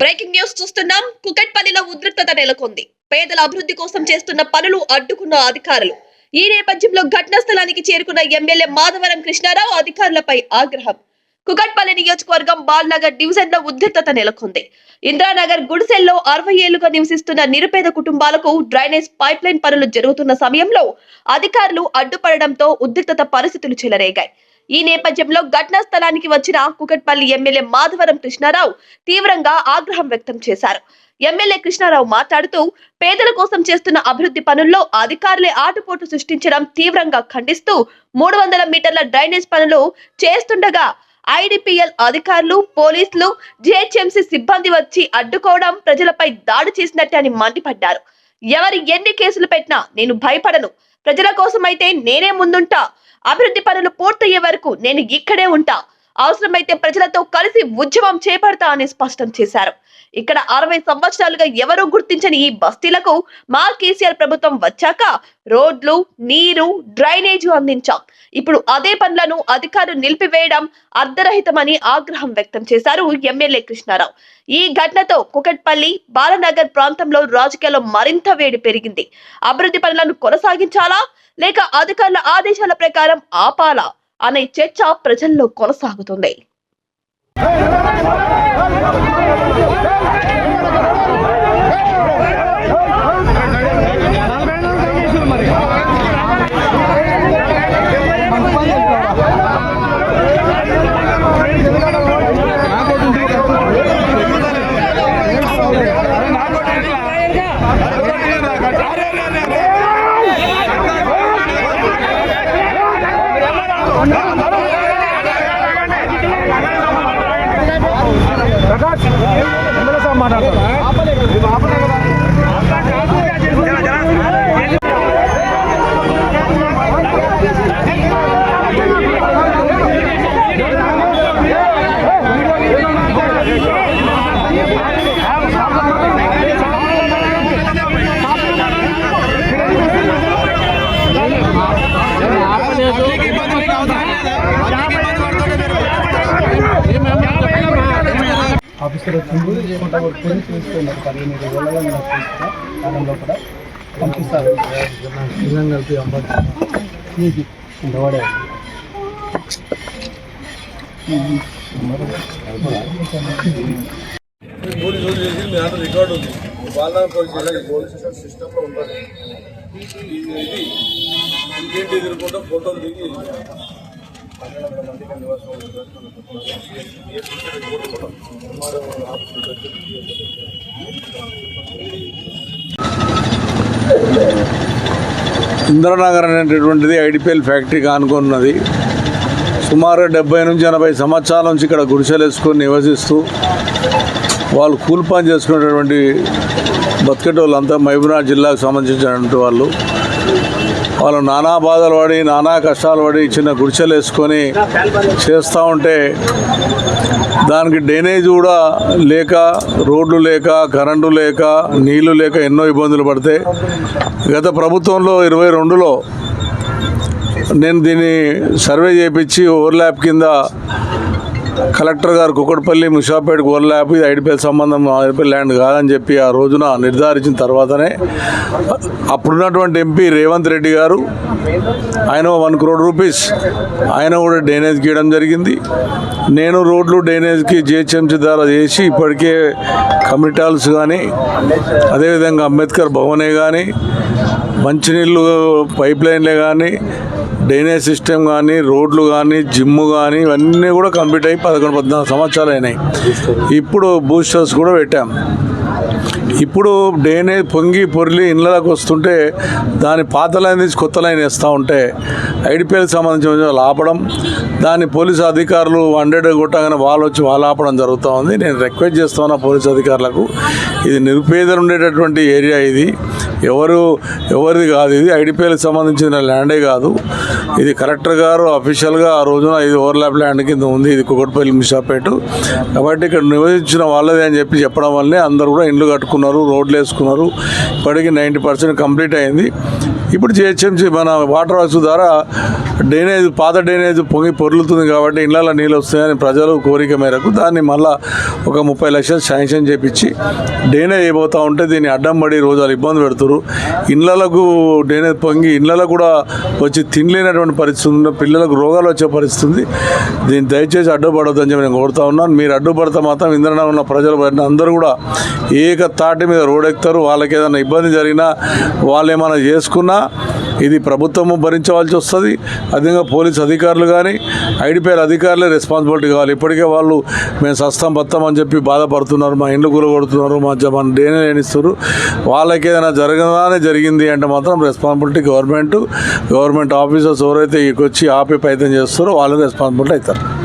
Breaking news చూస్తున్నాం. కుకట్పల్లిలో ఉద్రిక్తత నెలకొంది. పేదల అభివృద్ధి కోసం చేస్తున్న పనులు అడ్డుకున్న అధికారులు. ఈ నేపథ్యంలో ఘటనా స్థలానికి చేరుకున్న ఎమ్మెల్యే మాధవరం కృష్ణారావు అధికారులపై ఆగ్రహం. కుకట్పల్లి నియోజకవర్గం బాల్నగర్ డివిజన్లో ఉద్రిక్తత నెలకొంది. ఇంద్రానగర్ గుడిసెల్లో అరవై ఏళ్ళుగా నివసిస్తున్న నిరుపేద కుటుంబాలకు డ్రైనేజ్ పైప్ లైన్ పనులు జరుగుతున్న సమయంలో అధికారులు అడ్డుపడడంతో ఉద్రిక్తత పరిస్థితులు చెలరేగాయి. ఈ నేపథ్యంలో ఘటనా స్థలానికి వచ్చిన కుకట్పల్లి ఎమ్మెల్యే మాధవరం కృష్ణారావు తీవ్రంగా ఆగ్రహం వ్యక్తం చేశారు. ఎమ్మెల్యే కృష్ణారావు మాట్లాడుతూ పేదల కోసం చేస్తున్న అభివృద్ధి పనుల్లో అధికారులే ఆటుపోటు సృష్టించడం తీవ్రంగా ఖండిస్తూ మూడు వందల మీటర్ల డ్రైనేజ్ పనులు చేస్తుండగా ఐడిపిఎల్ అధికారులు పోలీసులు జిహెచ్ఎంసీ సిబ్బంది వచ్చి అడ్డుకోవడం ప్రజలపై దాడి చేసినట్టే అని మండిపడ్డారు. ఎవరు ఎన్ని కేసులు పెట్టినా నేను భయపడను. ప్రజల కోసమైతే నేనే ముందుంటా. అభివృద్ధి పనులు పూర్తయ్యే వరకు నేను ఇక్కడే ఉంటా. అవసరమైతే ప్రజలతో కలిసి ఉద్యమం చేపడతా అని స్పష్టం చేశారు. ఇక్కడ అరవై సంవత్సరాలుగా ఎవరూ గుర్తించని ఈ బస్తీలకు మా కేసీఆర్ ప్రభుత్వం వచ్చాక రోడ్లు నీరు డ్రైనేజీ అందించాం. ఇప్పుడు అదే పనులను అధికారులు నిలిపివేయడం అర్ధరహితమని ఆగ్రహం వ్యక్తం చేశారు ఎమ్మెల్యే కృష్ణారావు. ఈ ఘటనతో కుకట్పల్లి బాలనగర్ ప్రాంతంలో రాజకీయాల్లో మరింత వేడి పెరిగింది. అభివృద్ధి పనులను కొనసాగించాలా? లేక అధికారుల ఆదేశాల ప్రకారం ఆపాలా అనే చర్చ ప్రజల్లో కొనసాగుతుంది ప్రకాష్ ఎమ్మెల్యే సార్ మాట్లాడతారు? ఆఫీసర్ వచ్చింది కొంత కొట్టుకొని తీసుకున్నారు. పదిహేను తీసుకున్నా కాలంలో కూడా పంపిస్తారు. నిజం కలిపి అమ్మాయి పోలీసు వాళ్ళు చేసి మీ అందరూ రికార్డు ఉంది. పోలీసు స్టేషన్ సిస్టంలో ఉంటుంది ఇది ఇది ఇంకేంటి ఎదుర్కొంటే ఫోటోలు దిగి పన్నెండు వందల నివాసం ఇంద్రనగర్ అనేటటువంటిది ఐడిపిఎల్ ఫ్యాక్టరీకి ఆనుకున్నది సుమారు డెబ్బై నుంచి ఎనభై సంవత్సరాల నుంచి ఇక్కడ గుడిసెలు వేసుకొని నివసిస్తూ వాళ్ళు కూల్ పని చేసుకునేటటువంటి బతికేటోళ్ళంతా మహబూబ్నాథ్ జిల్లాకు సంబంధించినటువంటి వాళ్ళు. వాళ్ళు నానా బాధలు పడి నానా కష్టాలు పడి చిన్న గుడిచెలు వేసుకొని చేస్తూ ఉంటే దానికి డ్రైనేజ్ కూడా లేక రోడ్లు లేక కరెంటు లేక నీళ్ళు లేక ఎన్నో ఇబ్బందులు పడితే గత ప్రభుత్వంలో ఇరవై రెండులో నేను దీన్ని సర్వే చేయించి ఓవర్లాప్ కింద కలెక్టర్ గారు కుక్కడపల్లి ముషాపేటకు ఓవర్లాప్ ఇది ఐడిపిఎల్ సంబంధం ఐడిపిఎల్ ల్యాండ్ కాదని చెప్పి ఆ రోజున నిర్ధారించిన తర్వాతనే అప్పుడున్నటువంటి ఎంపీ రేవంత్ రెడ్డి గారు ఆయన వన్ క్రోడ్ రూపీస్ ఆయన కూడా డ్రైనేజ్ గీయడం జరిగింది. నేను రోడ్లు డ్రైనేజ్కి జిహెచ్ఎంసీ ద్వారా చేసి ఇప్పటికే కమ్యూనిటీ హాల్స్ కానీ అదేవిధంగా అంబేద్కర్ భవనే కానీ మంచినీళ్ళు పైప్ లైన్లే కానీ డ్రైనేజ్ సిస్టమ్ కానీ రోడ్లు కానీ జిమ్ కానీ ఇవన్నీ కూడా కంప్లీట్ అయ్యి పదకొండు పద్నాలుగు సంవత్సరాలు అయినాయి. ఇప్పుడు బూస్టర్స్ కూడా పెట్టాం. ఇప్పుడు డ్రైనేజ్ పొంగి పొర్లి ఇళ్ళకి వస్తుంటే దాని పాత లైన్ తీసి కొత్త లైన్ వేస్తూ ఉంటే ఐడిపిఎల్కి సంబంధించిన వాళ్ళు ఆపడం దాన్ని పోలీసు అధికారులు హండ్రెడ్ కొట్టగానే వాళ్ళు వచ్చి వాళ్ళు ఆపడం జరుగుతూ ఉంది. నేను రిక్వెస్ట్ చేస్తున్నా పోలీసు అధికారులకు. ఇది నిరుపేదలు ఉండేటటువంటి ఏరియా ఇది. ఎవరు ఎవరిది కాదు ఇది. ఐడిపిఎల్కి సంబంధించిన ల్యాండే కాదు. ఇది కలెక్టర్ గారు అఫీషియల్గా ఆ రోజున ఇది ఓవర్లాప్ ల్యాండ్ కింద ఉంది. ఇది కుకట్పల్లి మిషాపేట. కాబట్టి ఇక్కడ నివసించిన వాళ్ళదే అని చెప్పి చెప్పడం వల్లే అందరూ కూడా ఇండ్లు కట్టుకున్నారు రోడ్లు వేసుకున్నారు. ఇప్పటికీ నైంటీ పర్సెంట్ కంప్లీట్ అయింది. ఇప్పుడు జిహెచ్ఎంసీ మన వాటర్ వర్క్స్ ద్వారా డ్రైనేజ్ పాత డ్రైనేజ్ పొంగి పొర్లుతుంది కాబట్టి ఇళ్ళలో నీళ్ళు వస్తాయని ప్రజలు కోరిక మేరకు దాన్ని మళ్ళా ఒక ముప్పై లక్షలు శాంక్షన్ చేపించి డ్రైనేజ్ అయిపోతూ ఉంటే దీన్ని అడ్డం పడి రోజు ఇబ్బంది పెడుతుంది పెడుతున్నారు ఇళ్ళలకు డ్రైనేజ్ పొంగి ఇళ్ళలో కూడా వచ్చి తినలేనటువంటి పరిస్థితి ఉంది పిల్లలకు రోగాలు వచ్చే పరిస్థితి ఉంది. దీన్ని దయచేసి అడ్డుపడొద్దని చెప్పి నేను కోరుతా ఉన్నాను మీరు అడ్డుపడితే మాత్రం ఇంద్రనగర్ ఉన్న ప్రజలు అందరూ కూడా ఏక తాటి మీద రోడ్ ఎక్కుతారు వాళ్ళకి ఏదైనా ఇబ్బంది జరిగినా వాళ్ళు ఏమైనా చేసుకున్నా ఇది ప్రభుత్వము భరించవలసి వస్తుంది. అదేవిధంగా పోలీస్ అధికారులు కానీ ఐడిపిఆర్ అధికారులే రెస్పాన్సిబిలిటీ కావాలి. ఇప్పటికే వాళ్ళు మేము సస్తం బత్తం అని చెప్పి బాధపడుతున్నారు మా ఇండ్లు కూలగొడుతున్నారు మా మన డేనే లేనిస్తారు. వాళ్ళకి ఏదైనా జరగదానే జరిగింది అంటే మాత్రం రెస్పాన్సిబిలిటీ గవర్నమెంట్ గవర్నమెంట్ ఆఫీసర్స్ ఎవరైతే ఇక్కడికి వచ్చి ఆపే ప్రయత్నం చేస్తారో వాళ్ళే రెస్పాన్సిబిలిటీ అవుతారు.